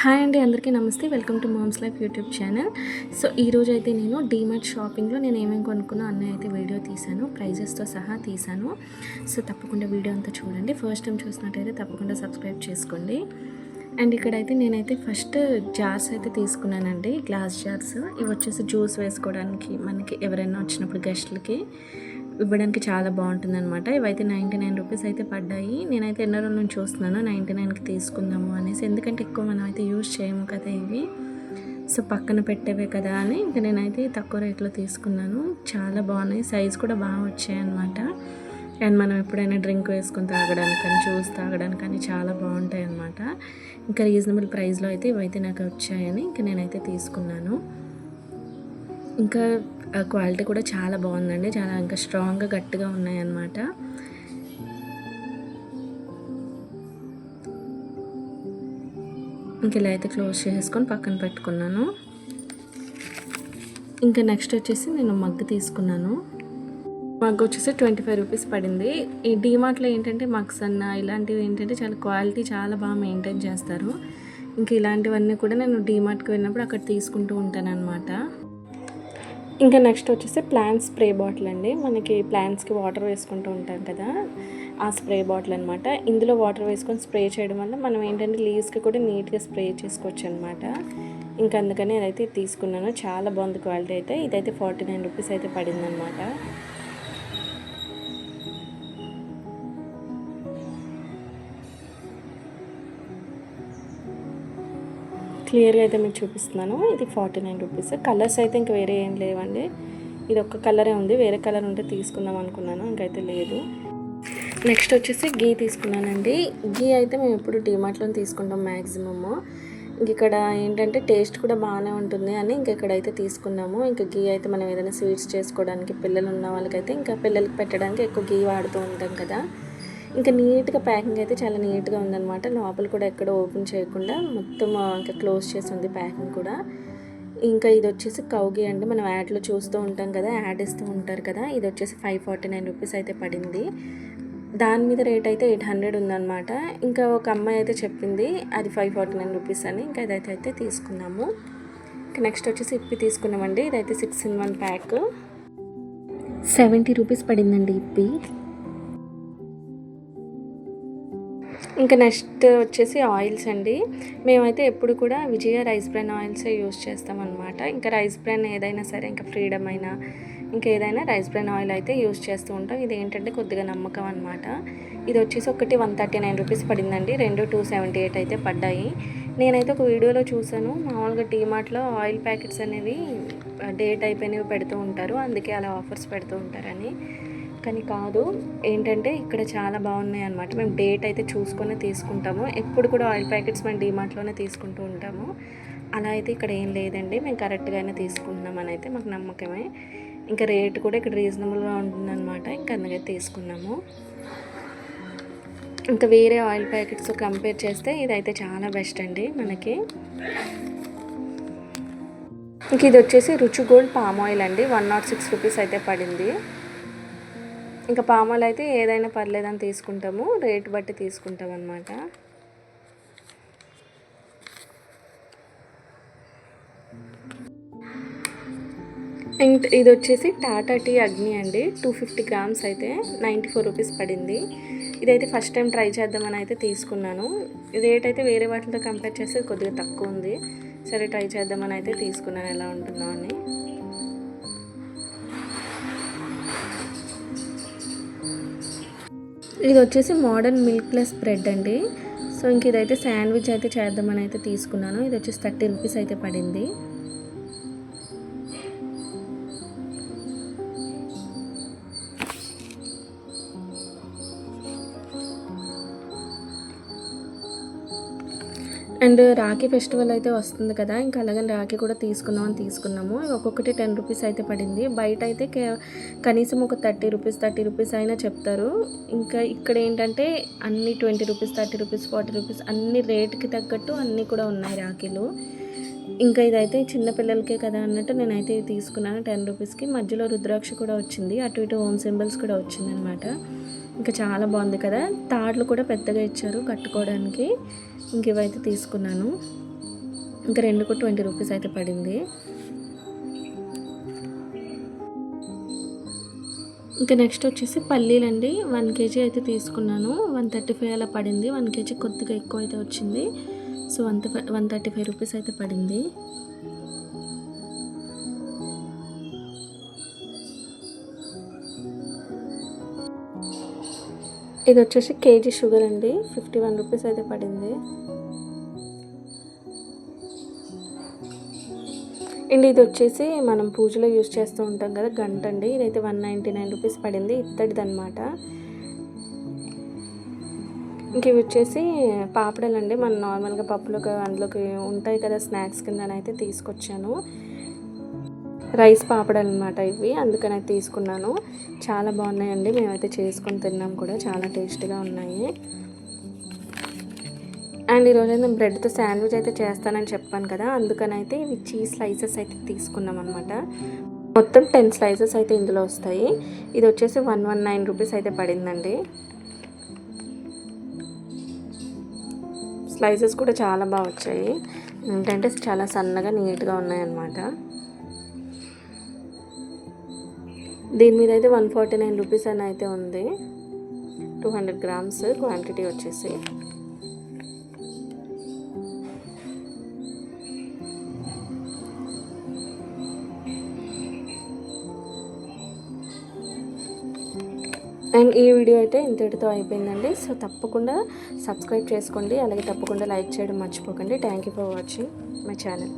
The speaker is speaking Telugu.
హాయ్ అండి అందరికీ నమస్తే. Welcome to moms life YouTube channel. So ఈరోజు అయితే నేను డీమార్ట్ షాపింగ్లో నేను ఏమేమి కొనుక్కున్నా అన్నీ అయితే వీడియో తీశాను ప్రైజెస్తో సహా తీశాను. సో తప్పకుండా వీడియో అంతా చూడండి. ఫస్ట్ టైం చూసినట్టయితే తప్పకుండా సబ్స్క్రైబ్ చేసుకోండి. అండ్ ఇక్కడైతే నేనైతే ఫస్ట్ జార్స్ అయితే తీసుకున్నానండి గ్లాస్ జార్స్. ఇవి వచ్చేసి జ్యూస్ వేసుకోవడానికి మనకి ఎవరైనా వచ్చినప్పుడు గెస్ట్లకి. ఇవ్వడానికి చాలా బాగుంటుంది అనమాట ఇవైతే నైంటీ నైన్ రూపీస్ అయితే పడ్డాయి. నేనైతే ఎన్నో రోజుల నుంచి చూస్తున్నాను. నైంటీ నైన్కి తీసుకుందాము అనేసి. ఎందుకంటే ఎక్కువ మనం అయితే యూజ్ చేయము కదా ఇవి. సో పక్కన పెట్టేవే కదా అని ఇంకా నేనైతే తక్కువ రేట్లో తీసుకున్నాను. చాలా బాగున్నాయి. సైజ్ కూడా బాగా వచ్చాయి అనమాట అండ్ మనం ఎప్పుడైనా డ్రింక్ వేసుకొని తాగడానికి కానీ జ్యూస్ తాగడానికి కానీ చాలా బాగుంటాయి అనమాట ఇంకా రీజనబుల్ ప్రైస్లో అయితే ఇవైతే నాకు వచ్చాయని ఇంకా నేనైతే తీసుకున్నాను. ఇంకా క్వాలిటీ కూడా చాలా బాగుందండి. చాలా ఇంకా స్ట్రాంగ్గా గట్టిగా ఉన్నాయి అన్నమాట ఇంక ఇలా అయితే క్లోజ్ చేసుకొని పక్కన పెట్టుకున్నాను. ఇంకా నెక్స్ట్ వచ్చేసి నేను మగ్గు తీసుకున్నాను. మగ్గు వచ్చేసి ట్వంటీ ఫైవ్ రూపీస్ పడింది. ఈ డీమార్ట్లో ఏంటంటే మగ్స్ అన్న ఇలాంటివి ఏంటంటే చాలా క్వాలిటీ చాలా బాగా మెయింటైన్ చేస్తారు. ఇంకా ఇలాంటివన్నీ కూడా నేను డీమార్ట్కి వెళ్ళినప్పుడు అక్కడ తీసుకుంటూ ఉంటాను అనమాట ఇంకా నెక్స్ట్ వచ్చేసి ప్లాంట్ స్ప్రే బాటిల్ అండి. మనకి ప్లాంట్స్కి వాటర్ వేసుకుంటూ ఉంటాం కదా ఆ స్ప్రే బాటిల్ అనమాట ఇందులో వాటర్ వేసుకొని స్ప్రే చేయడం వల్ల మనం ఏంటంటే లీవ్స్కి కూడా నీట్గా స్ప్రే చేసుకోవచ్చు అనమాట ఇంకా అందుకని అదైతే తీసుకున్నాను. చాలా బాగుంది క్వాలిటీ అయితే. ఇదైతే ఫార్టీ నైన్ రూపీస్ అయితే పడింది క్లియర్గా అయితే మీకు చూపిస్తున్నాను. ఇది ఫార్టీ నైన్ రూపీస్. కలర్స్ అయితే ఇంక వేరే ఏం లేవండి. ఇది ఒక్క కలరే ఉంది. వేరే కలర్ ఉంటే తీసుకుందాం అనుకున్నాను. ఇంకైతే లేదు. నెక్స్ట్ వచ్చేసి గీ తీసుకున్నానండి. గీ అయితే మేము ఎప్పుడు డిమార్ట్లో తీసుకుంటాం మ్యాక్సిమము ఇంక ఇక్కడ ఏంటంటే టేస్ట్ కూడా బాగానే ఉంటుంది అని ఇంక ఇక్కడైతే తీసుకున్నాము. ఇంకా గీ అయితే మనం ఏదైనా స్వీట్స్ చేసుకోవడానికి పిల్లలు ఉన్న వాళ్ళకైతే ఇంకా పిల్లలకి పెట్టడానికి ఎక్కువ గీ వాడుతూ ఉంటాం కదా. ఇంకా నీట్గా ప్యాకింగ్ అయితే చాలా నీట్గా ఉందన్నమాట. లోపల కూడా ఎక్కడ ఓపెన్ చేయకుండా మొత్తం ఇంకా క్లోజ్ చేసి ఉంది ప్యాకింగ్ కూడా. ఇంకా ఇది వచ్చేసి కౌగి అండి. మనం యాడ్లో చూస్తూ ఉంటాం కదా యాడ్ ఇస్తూ ఉంటారు కదా ఇది వచ్చేసి ఫైవ్ ఫార్టీ నైన్ రూపీస్ అయితే పడింది. దాని మీద రేట్ అయితే ఎయిట్ హండ్రెడ్ ఉందన్నమాట. ఇంకా ఒక అమ్మాయి అయితే చెప్పింది అది ఫైవ్ ఫార్టీ నైన్ రూపీస్ అని. ఇంకా ఇదైతే అయితే తీసుకున్నాము. ఇంకా నెక్స్ట్ వచ్చేసి ఇప్పి తీసుకున్నామండి. ఇదైతే six in one pack. Seventy rupees పడిందండి ఇప్పి. ఇంకా నెక్స్ట్ వచ్చేసి ఆయిల్స్ అండి. మేమైతే ఎప్పుడు కూడా విజయ రైస్ బ్రాన్ ఆయిల్సే యూస్ చేస్తామన్నమాట. ఇంకా రైస్ బ్రాన్ ఏదైనా సరే ఇంకా ఫ్రీడమ్ అయినా ఇంకా ఏదైనా రైస్ బ్రాన్ ఆయిల్ అయితే యూస్ చేస్తూ ఉంటాం. ఇది ఏంటంటే కొద్దిగా నమ్మకం అనమాట ఇది వచ్చేసి ఒకటి వన్ థర్టీ నైన్ రూపీస్ పడిందండి. రెండు టూ సెవెంటీ ఎయిట్ అయితే పడ్డాయి. నేనైతే ఒక వీడియోలో చూసాను మామూలుగా టీమార్ట్లో ఆయిల్ ప్యాకెట్స్ అనేవి డేట్ అయిపోయినవి పెడుతూ ఉంటారు. అందుకే అలా ఆఫర్స్ పెడుతూ ఉంటారని. కానీ కాదు. ఏంటంటే ఇక్కడ చాలా బాగున్నాయి అనమాట మేము డేట్ అయితే చూసుకొని తీసుకుంటాము. ఎప్పుడు కూడా ఆయిల్ ప్యాకెట్స్ మేము డిమార్ట్లోనే తీసుకుంటూ ఉంటాము. అలా అయితే ఇక్కడ ఏం లేదండి. మేము కరెక్ట్గానే తీసుకుంటున్నామని అయితే మాకు నమ్మకమే. ఇంకా రేట్ కూడా ఇక్కడ రీజనబుల్గా ఉంటుందన్నమాట. ఇంకా అందుకే తీసుకున్నాము. ఇంకా వేరే ఆయిల్ ప్యాకెట్స్ కంపేర్ చేస్తే ఇదైతే చాలా బెస్ట్ అండి మనకి. ఇంక ఇది వచ్చేసి రుచి గోల్డ్ పామ్ ఆయిల్ అండి. వన్ నాట్ సిక్స్ రూపీస్ అయితే పడింది. ఇంకా పామాయిల్ అయితే ఏదైనా పర్లేదని తీసుకుంటాము. రేటు బట్టి తీసుకుంటాం అనమాట అండ్ ఇది వచ్చేసి టాటా టీ అగ్ని అండి. టూ ఫిఫ్టీ గ్రామ్స్ అయితే నైంటీ ఫోర్ రూపీస్ పడింది. ఇదైతే ఫస్ట్ టైం ట్రై చేద్దామని అయితే తీసుకున్నాను. రేట్ అయితే వేరే వాటితో కంపేర్ చేస్తే కొద్దిగా తక్కువ ఉంది. సరే ట్రై చేద్దామని అయితే తీసుకున్నాను. ఎలా ఉంటుందో అని. ఇది వచ్చేసి మోడర్న్ మిల్క్ ప్లస్ బ్రెడ్ అండి. సో ఇంక ఇదైతే శాండ్విచ్ అయితే చేద్దామని అయితే తీసుకున్నాను. ఇది వచ్చేసి థర్టీ రూపీస్ అయితే పడింది. అండ్ రాఖీ ఫెస్టివల్ అయితే వస్తుంది కదా ఇంకా అలాగని రాఖీ కూడా తీసుకుందాం అని తీసుకున్నాము. ఒక్కొక్కటి టెన్ రూపీస్ అయితే పడింది. బయట అయితే కనీసం ఒక థర్టీ రూపీస్ థర్టీ రూపీస్ అయినా చెప్తారు. ఇంకా ఇక్కడ ఏంటంటే అన్ని twenty rupees thirty rupees forty rupees అన్ని రేట్కి తగ్గట్టు అన్నీ కూడా ఉన్నాయి రాఖీలు. ఇంకా ఇదైతే చిన్నపిల్లలకే కదా అన్నట్టు నేనైతే తీసుకున్నాను టెన్ రూపీస్కి. మధ్యలో రుద్రాక్ష కూడా వచ్చింది. అటు ఇటు హోమ్ సింబల్స్ కూడా వచ్చింది అనమాట ఇంకా చాలా బాగుంది కదా. తాడ్లు కూడా పెద్దగా ఇచ్చారు కట్టుకోవడానికి. ఇంక ఇవైతే తీసుకున్నాను. ఇంకా రెండుకు ట్వంటీ రూపీస్ అయితే పడింది. ఇంకా నెక్స్ట్ వచ్చేసి పల్లీలండి. వన్ కేజీ అయితే తీసుకున్నాను. వన్ థర్టీ ఫైవ్ అలా పడింది. వన్ కేజీ కొద్దిగా ఎక్కువ అయితే వచ్చింది. So one one thirty five rupees అయితే పడింది. ఇది వచ్చేసి కేజీ షుగర్ అండి. ఫిఫ్టీ వన్ రూపీస్ అయితే పడింది. అండ్ ఇది వచ్చేసి మనం పూజలో యూజ్ చేస్తూ ఉంటాం కదా గంట అండి. ఇదైతే వన్ నైంటీ నైన్ రూపీస్ పడింది. ఇత్తడిది అనమాట ఇంక ఇవి వచ్చేసి పాపడాలండి. మనం నార్మల్గా పప్పులోకి అందులోకి ఉంటాయి కదా స్నాక్స్ కింద అయితే తీసుకొచ్చాను. రైస్ పాపడాలు అనమాట ఇవి. అందుకని అయితే తీసుకున్నాను. చాలా బాగున్నాయండి. మేమైతే చేసుకొని తిన్నాం కూడా. చాలా టేస్ట్గా ఉన్నాయి. అండ్ ఈరోజు నేను బ్రెడ్తో శాండ్విచ్ అయితే చేస్తానని చెప్పాను కదా. అందుకని అయితే ఇవి చీజ్ స్లైసెస్ అయితే తీసుకున్నాం అనమాట మొత్తం టెన్ స్లైసెస్ అయితే ఇందులో వస్తాయి. ఇది వచ్చేసి వన్ వన్ నైన్ రూపీస్ అయితే పడిందండి. స్లైసెస్ కూడా చాలా బాగా వచ్చాయి. ఏంటంటే చాలా సన్నగా నీట్గా ఉన్నాయన్నమాట. దీని మీద అయితే వన్ ఫార్టీ నైన్ రూపీస్ అని అయితే ఉంది. టూ హండ్రెడ్ గ్రామ్స్ క్వాంటిటీ వచ్చేసి. అండ్ ఈ వీడియో అయితే ఇంతటితో అయిపోయిందండి. సో తప్పకుండా సబ్స్క్రైబ్ చేసుకోండి. అలాగే తప్పకుండా లైక్ చేయడం మర్చిపోకండి. Thank you for watching my channel